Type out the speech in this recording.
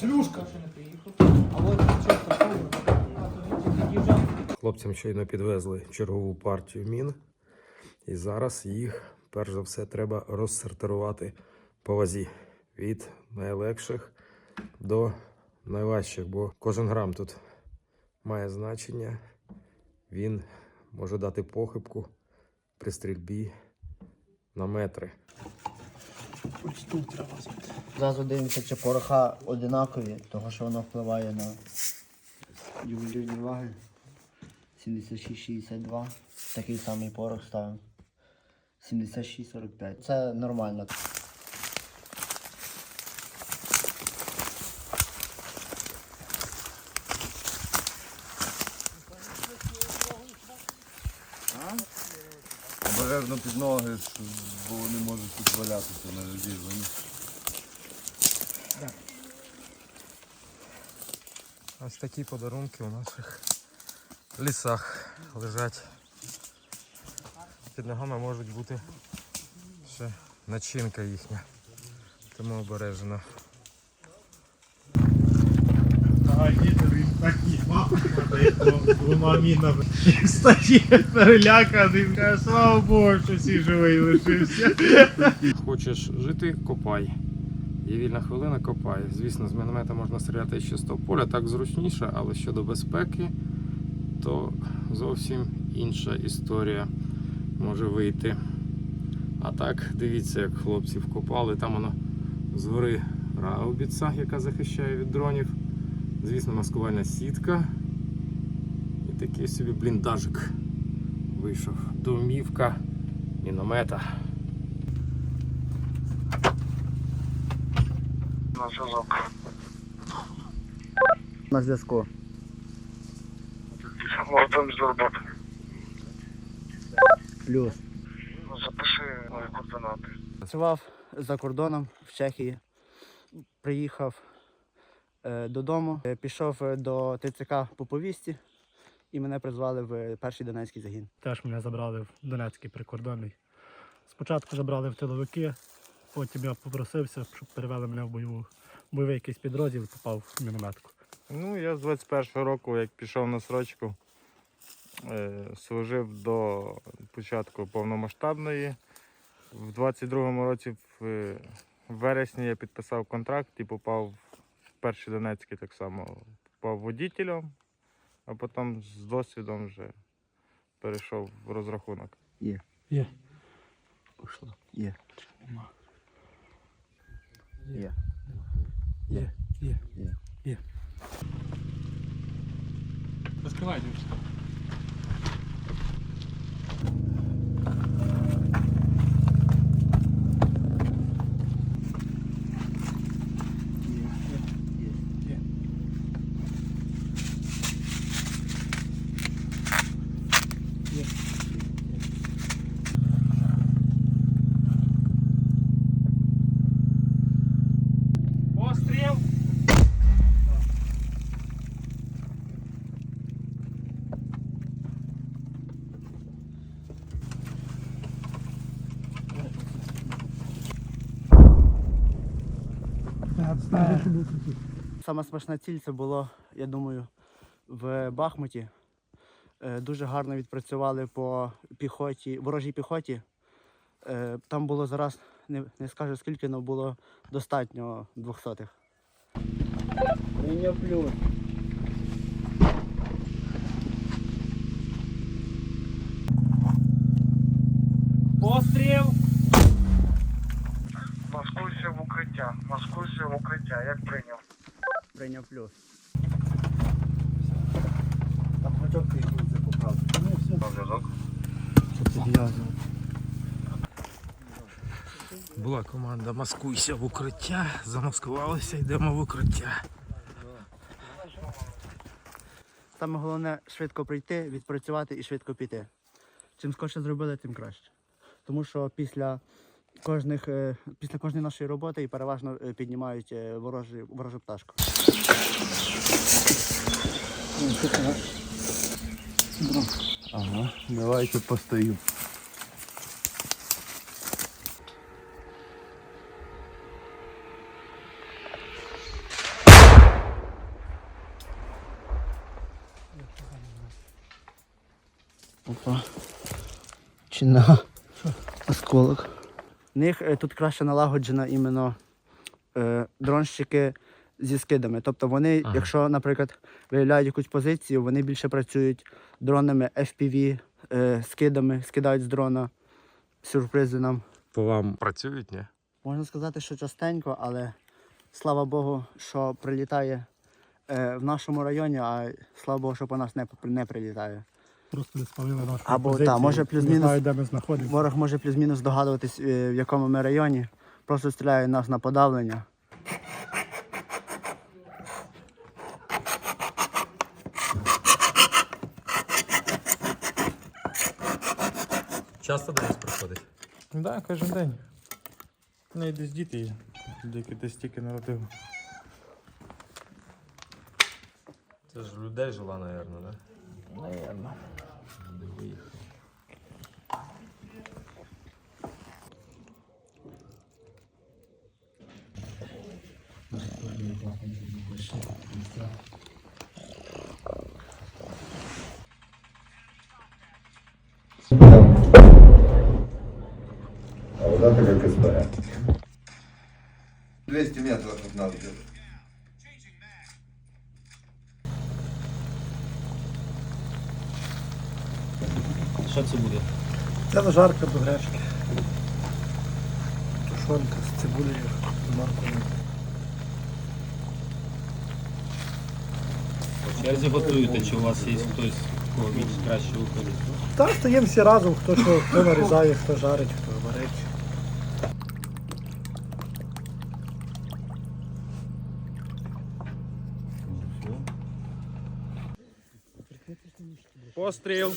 Слюшка. Хлопцям щойно підвезли чергову партію мін, і зараз їх, перш за все, треба розсортирувати по вазі. Від найлегших до найважчих, бо кожен грам тут має значення, він може дати похибку при стрільбі на метри. Зразу дивимося, чи пороха одинакові, тому що воно впливає на ювелірні ваги. 76-62. Такий самий порох ставимо. 76-45. Це нормально. Обережно під ноги, бо вони можуть тут валятися на людей. Ось такі подарунки у наших лісах лежать. Під ногами можуть бути ще начинка їхня. Тому обережно. А діти він так двома мінами. Стає переляканий, каже, слава Богу, що всі живий лишився. Хочеш жити, копай. Є вільна хвилина, копай. Звісно, з міномета можна стріляти ще з того поля, так зручніше, але щодо безпеки, то зовсім інша історія може вийти. А так, дивіться, як хлопці вкопали. Там воно згори раубіца, яка захищає від дронів. Звісно, маскувальна сітка. І такий собі бліндажик вийшов. Домівка міномета. На зв'язок. На зв'язку. Готовим з роботи. Плюс. Запиши мої координати. Працював за кордоном в Чехії. Приїхав додому, е, пішов е, до ТЦК по повісті і мене призвали в перший Донецький загін. Теж мене забрали в Донецький прикордонний. Спочатку забрали в тиловики, потім я попросився, щоб перевели мене в бойову, бойовий якийсь підрозділ і попав в мінометку. Ну, я з 21-го року, як пішов на срочку, е, служив до початку повномасштабної. В 22-му році, в е, вересні, я підписав контракт і попав в перший Донецький так само. Попав водітелем, а потім з досвідом вже перейшов в розрахунок. Є. Є. Пішло. Є. Є. Є, є, Є. є. Розкривайте. Постріл! Сама смачна ціль це було, я думаю, в Бахмуті. Е, Дуже гарно відпрацювали по піхоті, ворожій піхоті. Е, Там було зараз, не, не скажу скільки, але було достатньо двохсотих. Прийняв плюс. Постріл! Маскуйся в укриття. Маскуйся в укриття. Як прийняв? Прийняв плюс. На зв'язок. Була команда Маскуйся в укриття, замаскувалися, йдемо в укриття. Саме головне швидко прийти, відпрацювати і швидко піти. Чим скорше зробили, тим краще. Тому що після кожних, е, після кожної нашої роботи і переважно е, піднімають е, ворожі, ворожу пташку. Ага, давайте постоїмо. Опа. Чи на осколок. В них е, тут краще налагоджена іменно е, дронщики зі скидами. Тобто вони, Ага. якщо, наприклад, виявляють якусь позицію, вони більше працюють дронами FPV, е, скидами, скидають з дрона сюрпризи нам. По вам працюють, ні? Можна сказати, що частенько, але слава Богу, що прилітає е, в нашому районі, а слава Богу, що по нас не, не прилітає. Просто не спалили нашу Або, позицію. та, може, плюс-мінус- знаю, де ми знаходимося. Ворог може плюс-мінус догадуватись, е, в якому ми районі. Просто стріляє нас на подавлення. Часто до вас приходить? Так, да, кожен день. У неї десь діти є. Деякі десь тільки народив. Це ж людей жила, мабуть, да? Наверно. Де виїхали. А вот это как СБ. 200 метров от нас где-то. Що це буде? Це зажарка до гречки. Тушонка з цибулею. По черзі готуєте, чи у вас є хтось, кого більш краще виходить? Так, стоїмо всі разом, хто що, хто нарізає, хто жарить, хто варить. Постріл!